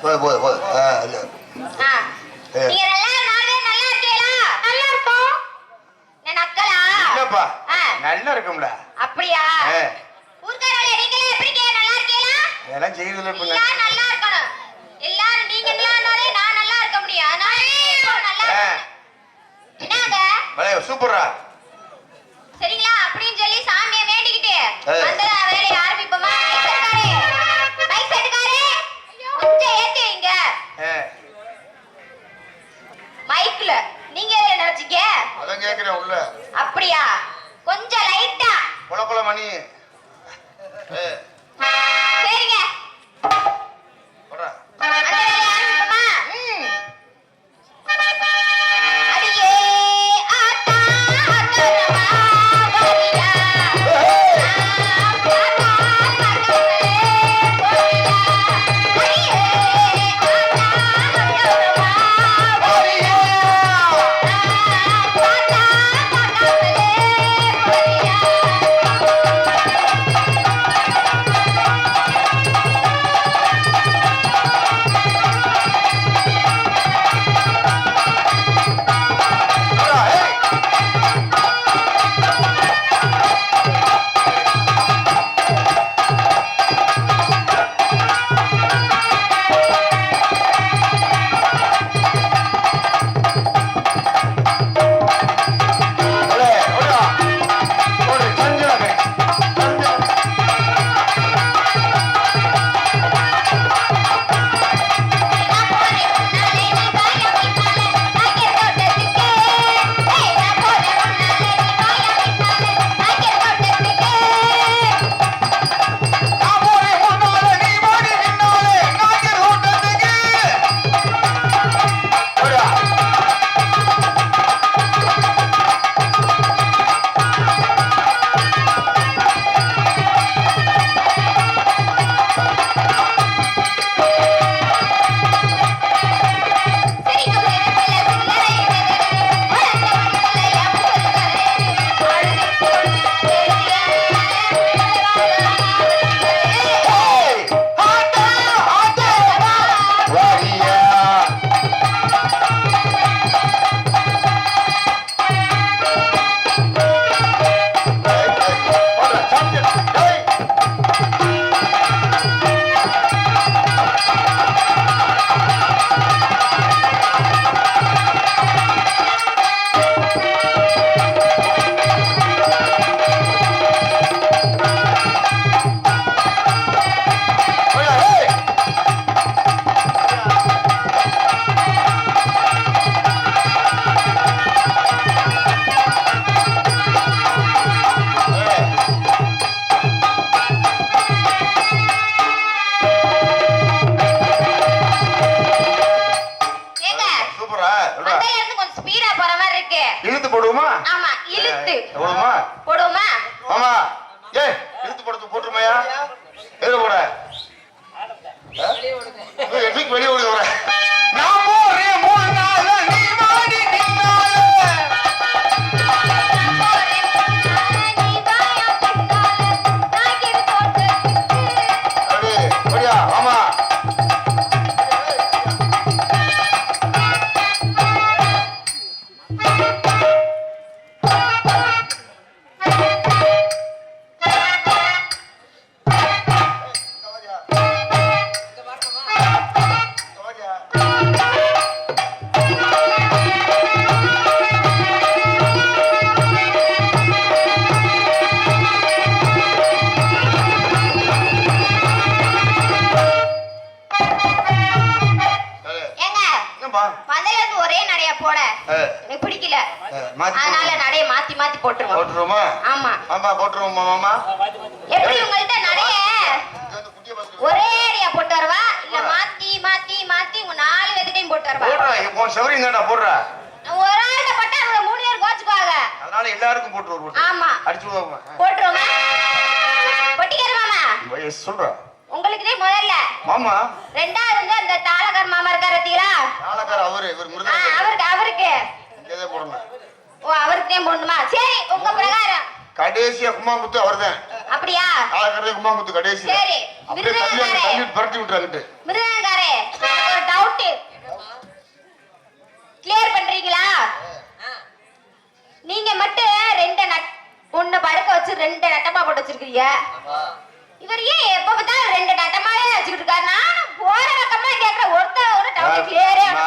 不会不会会哎 போடுவோமா? ஆமா. ஏய் இழுத்து படத்து போட்டுருமையா எது போட? எதுக்கு வெளியே ஓடுது போடலாமா ஒரே நடைய போட. எனக்கு பிடிக்கல. அதனால நடைய மாத்தி மாத்தி போட்டுருவோம். எப்படி உங்கள்ட்ட நடைய? ஒரே அடியா போட்டு வரவா? மாத்தி மாத்தி மாத்தி உங்க நாலு பேத்துக்கையும் போட்டு ஒரு ஆள்கிட்ட பட்டா மூணு பேர் கோச்சுக்குவாங்க. எல்லாருக்கும் போட்டு ஆமா. அடிச்சு விடுவாங்க மாமா. ரெண்டா இருந்து அந்த தாளகார் மாமா இருக்கார் பாத்தீங்களா தாளகார் அவரு இவர் முருகன். அவருக்கு அவருக்கு. இதே போடணும். ஓ அவருக்கு தான் போடணுமா? சரி உங்க பிரகாரம். கடைசியா குமாங்குத்து அவர்தான். அப்படியா? தாளகாரே குமாங்குத்து கடைசி சரி அப்படியே தள்ளி பரட்டி விட்டுறாங்கட்டு மிருதங்காரே ஒரு டவுட் கிளியர் பண்றீங்களா? நீங்க மட்டும் ரெண்டு நட் ஒன்னு படுக்க வச்சு ரெண்டு நட்டமா போட்டு வச்சிருக்கீங்க இவர் ஏன் எப்ப பார்த்தாலும் ரெண்டு நட்டமாவே வச்சுக்கிட்டு இருக்காரு? நான் போற பக்கமா கேக்குற ஒருத்தர் ஒரு டவுட் கிளியரே அம்மா.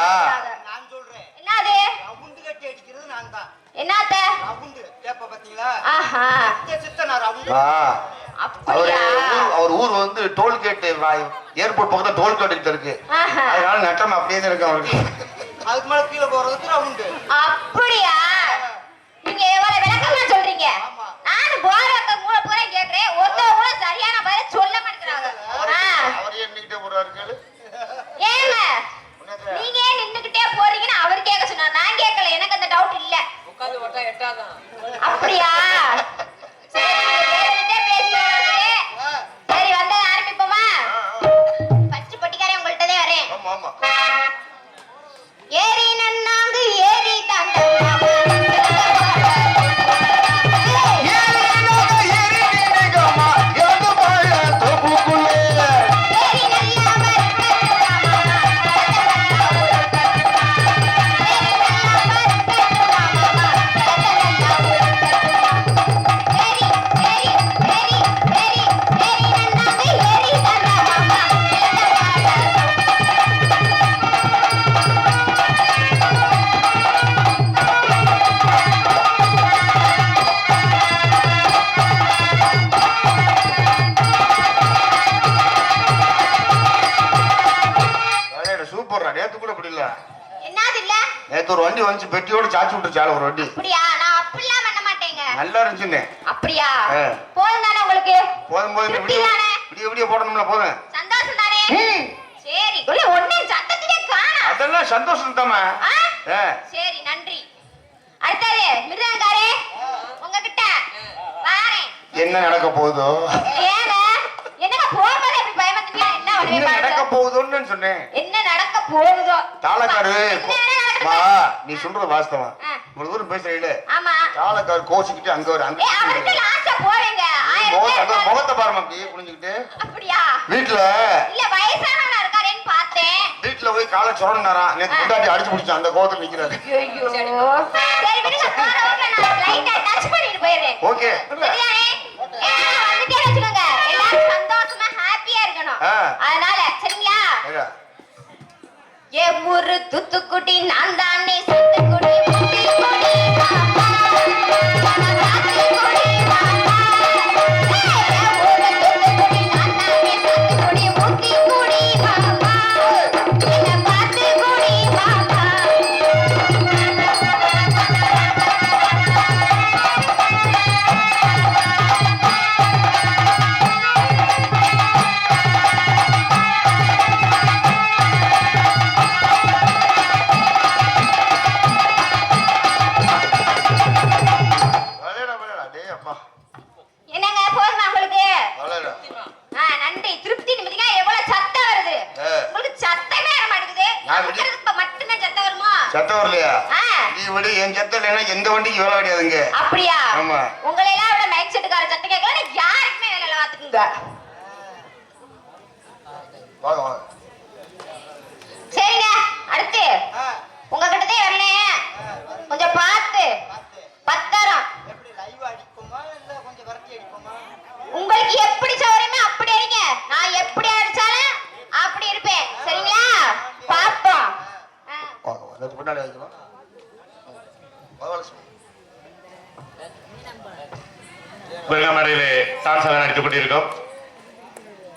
நான் சொல்றேன். என்னது? ரவுண்டு கட்டி அடிக்கிறது நான் தான். என்னத்த? ரவுண்டு. கேப்ப பாத்தீங்களா ஆஹா. சித்த நான் ரவுண்டு. ஆ. அவரு அப்படியா ஊர் அவர் ஊர் வந்து டோல்கேட் ஏர்போர்ட் பக்கத்துல டோல்கேட் கிட்ட இருக்கு. அதனால நட்டம் அப்படியே தான் இருக்கு அவருக்கு. அதுக்கு மேல கீழே போறதுக்கு ரவுண்டு. அப்படியா? நீங்க எவ்வளவு விளக்கமா சொல்றீங்க. ஆமா. நானும் போற பக்கம் கூட பூரா கேக்குறேன். ஒருத்தவங்க கூட சரியான பதில் சொல்ல மாட்டேங்கிறாங்க. அவர் எண்ணிக்கிட்டே போறாரு கேளு. ஏங்க உன்னத- நீங்க ஏன் நின்னுகிட்டே போறீங்கன்னு அவர் கேட்க சொன்னார். நான் கேட்கல எனக்கு அந்த டவுட் இல்ல. ஓட்டா எட்டாதான். அப்படியா? சரி. என்னது இல்ல நேத்து ஒரு வண்டி வந்து பெட்டியோட சாச்சி விட்டுருச்சால ஒரு வண்டி. அப்படியா? நான் அப்படிலாம் பண்ண மாட்டேங்க. நல்லா இருந்துச்சுன்னு. அப்படியா. போதும் தானே உங்களுக்கு? போதும் போதும். விடிய தானே? விடிய விடிய போடணும்ல போதும். சந்தோஷம் தானே. சரி உள்ள ஒண்ணே சத்தத்திலே காணோம் அதெல்லாம் சந்தோஷம் தாமா? சரி நன்றி. அடுத்தது மிருதங்காரே உங்ககிட்ட வாரேன். என்ன நடக்க போகுதோ? ஏங்க என்னங்க போகும்போது இப்படி பயமத்துவீங்க என்ன நடக்க போகுதோன்னு சொன்னேன். போகுதோ. தாளக்காரு மா? நீ சொல்றது வாஸ்தவம். இவ்வளவு தூரம் ஆமா. தாளக்காரு கோச்சிக்கிட்டு அங்க ஒரு அங்க முகத்தை பாருமா அப்படியே குனிஞ்சுக்கிட்டு. வீட்டுல வீட்டுல போய் காலை சுரண்டாராம் நேத்து அடிச்சு அந்த கோவத்துல நிக்கிறாரு. ஐயோ தூத்துக்குடி, நான் இப்ப மட்டும்தான் சத்தம் வருமா? சத்தம் வரலையா? ஆ, நீ விடு என் சத்தம் இல்லைன்னா எந்த வண்டிக்கு வேலை கிடையாதுங்க அப்படியா? ஆமா. உங்களை எல்லாம் விட மைக் செட்டுக்கார சத்தம் கேட்கலாம் யாருக்குமே வேலை இல்ல பாத்துக்குங்க வாங்க வாங்க. சரிங்க அடுத்து. உங்ககிட்டதே வரலேன் கொஞ்சம் பார்த்து. பத்திரம். எப்படி லைவ் அடிப்போமா இல்ல கொஞ்சம் விரட்டி அடிப்போமா உங்களுக்கு எப்படி வெள்ளமடையிலே டான்ஸாக நடித்துக் கொண்டிருக்கோம்.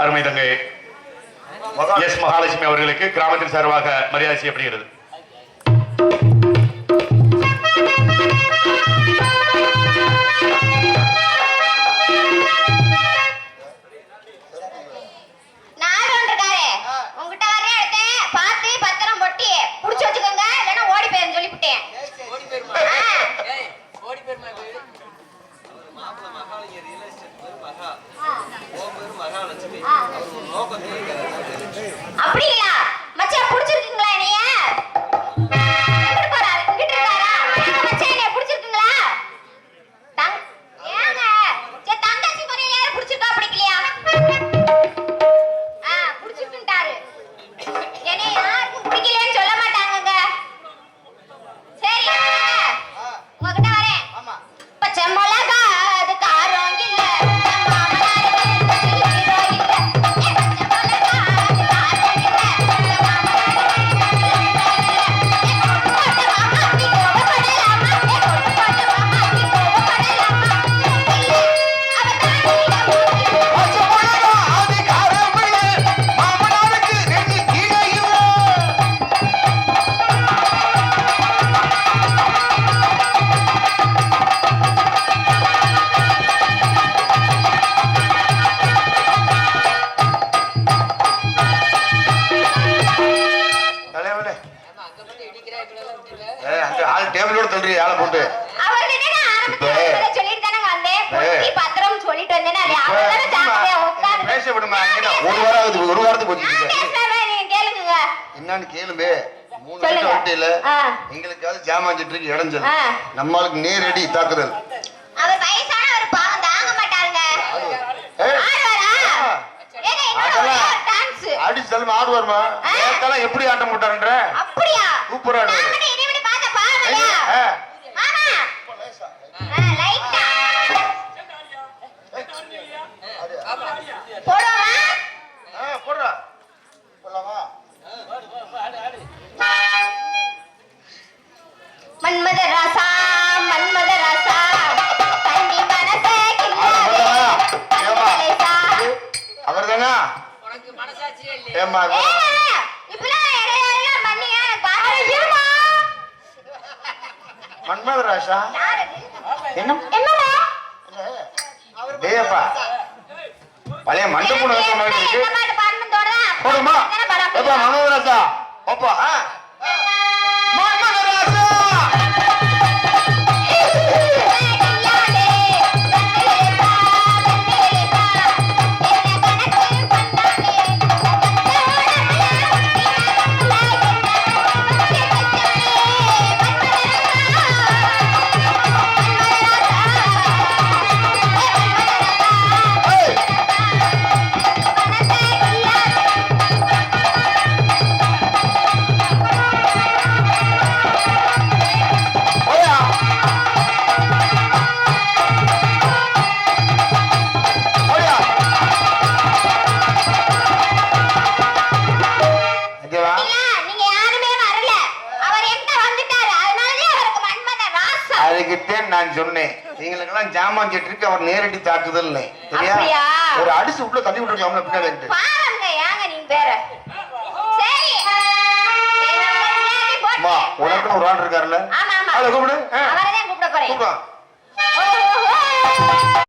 அருமை தங்கை எஸ் மகாலட்சுமி அவர்களுக்கு கிராமத்தின் சார்பாக மரியாதை செய்யப்படுகிறது. சொல்லுங்க. எங்களுக்காவது ஜாமாஞ்சிட்டு இருக்கு இடைஞ்சல் நம்மளுக்கு நேரடி தாக்குதல். அவர் வயசான ஒரு பாவம் தாங்க எப்படி ஆட்டம் போட்டாருன்ற? அப்படியா? சூப்பர் ஆடுவாரு ஐயப்பா பழைய மண்டபம் இருக்கு போடுமா எப்பா மனோரசா ஓப்பா நான் சொன்னேன். எங்களுக்கெல்லாம் ஜாமான் செட்டிருக்கு அவர் நேரடி தாக்குதல் ஒரு அடிச்சு உள்ள தள்ளி விட்டுருக்கலாம் பின்னாடி உனக்குன்னு ஒரு ஆள் இருக்காருல்ல. அதை கூப்பிடு. கூப்பிடுறேன்